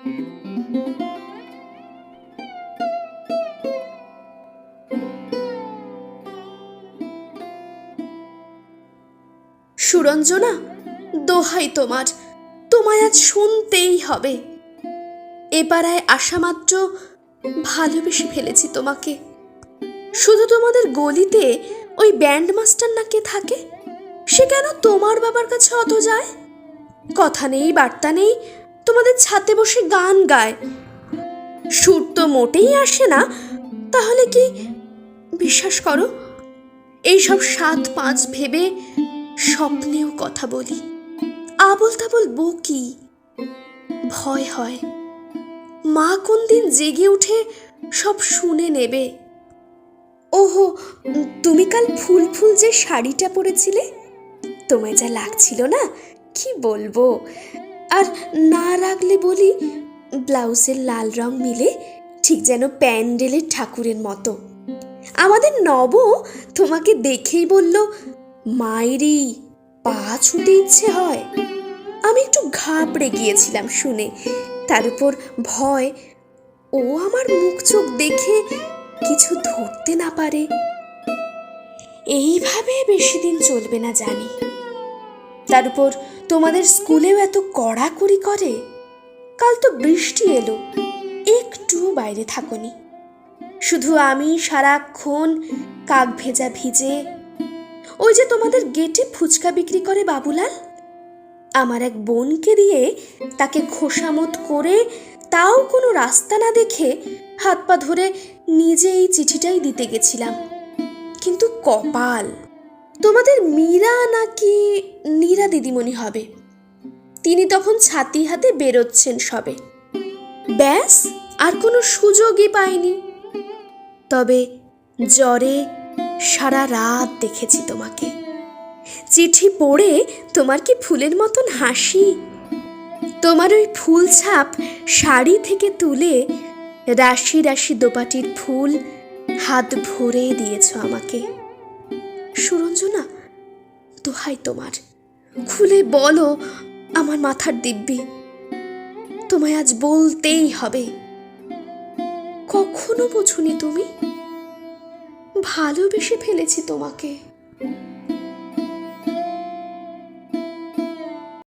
সুরঞ্জনা, দোহাই তোমার তোমায় আজ শুনতেই হবে। এ পাড়ায় আসা মাত্র ভালোবেসে ফেলেছি তোমাকে। শুধু তোমাদের গলিতে ওই ব্যান্ড মাস্টার না কে থাকে? সে কেন তোমার বাবার কাছে অত যায়? কথা নেই, বার্তা নেই তোমাদের ছাতে বসে গান গায়। সুর তো মোটেই আসে না, তাহলে কি বিশ্বাস করো, এইসব সাত পাঁচ ভেবে স্বপ্নেও কথা বলি। আবল তাবল বকি, ভয় হয়। মা কোন দিন জেগে উঠে সব শুনে নেবে। ওহো, তুমি কাল ফুল ফুল যে শাড়িটা পরেছিলে? তোমায় যা লাগছিল না, কি বলব? আর না রাখলে বলি ব্লাউজের লাল রং মিলে ঠিক যেন প্যান্ডেলের ঠাকুরের মতো। আমাদের নব তোমাকে দেখেই বলল মায়েরি পা ছুটে ইচ্ছে হয়। আমি একটু ঘাবড়ে গিয়েছিলাম শুনে। তার উপর ভয়, ও আমার মুখ চোখ দেখে কিছু ধরতে না পারে? এইভাবে বেশি দিন চলবে না জানি। তার উপর তোমাদের স্কুলেও এত কড়াকড়ি করে? কাল তো বৃষ্টি এলো একটু বাইরে থাকনি। শুধু আমি সারাক্ষণ কাক ভেজা ভিজে, ওই যে তোমাদের গেটে ফুচকা বিক্রি করে বাবুলাল? আমার এক বোনকে দিয়ে তাকে খোসামত করে তাও কোনো রাস্তা না দেখে হাত পা ধরে নিজে এই চিঠিটাই দিতে গেছিলাম। কিন্তু কপাল তোমাদের মীরা নাকি নীরা দিদিমণি হবে? তিনি তখন ছাতি হাতে বেরোচ্ছেন সবে। ব্যাস, আর কোনো সুযোগই পাইনি। তবে জ্বরে সারা রাত দেখেছি তোমাকে। চিঠি পড়ে তোমার কি ফুলের মতন হাসি? তোমার ওই ফুল ছাপ শাড়ি থেকে তুলে রাশি রাশি দোপাটির ফুল হাত ভরে দিয়েছ আমাকে। দোহাই তোমার। খুলে বলো আমার মাথার দিব্যি। তোমায় আজ বলতেই হবে। কখনো বোঝনি তুমি? ভালোবেসে ফেলেছি তোমাকে।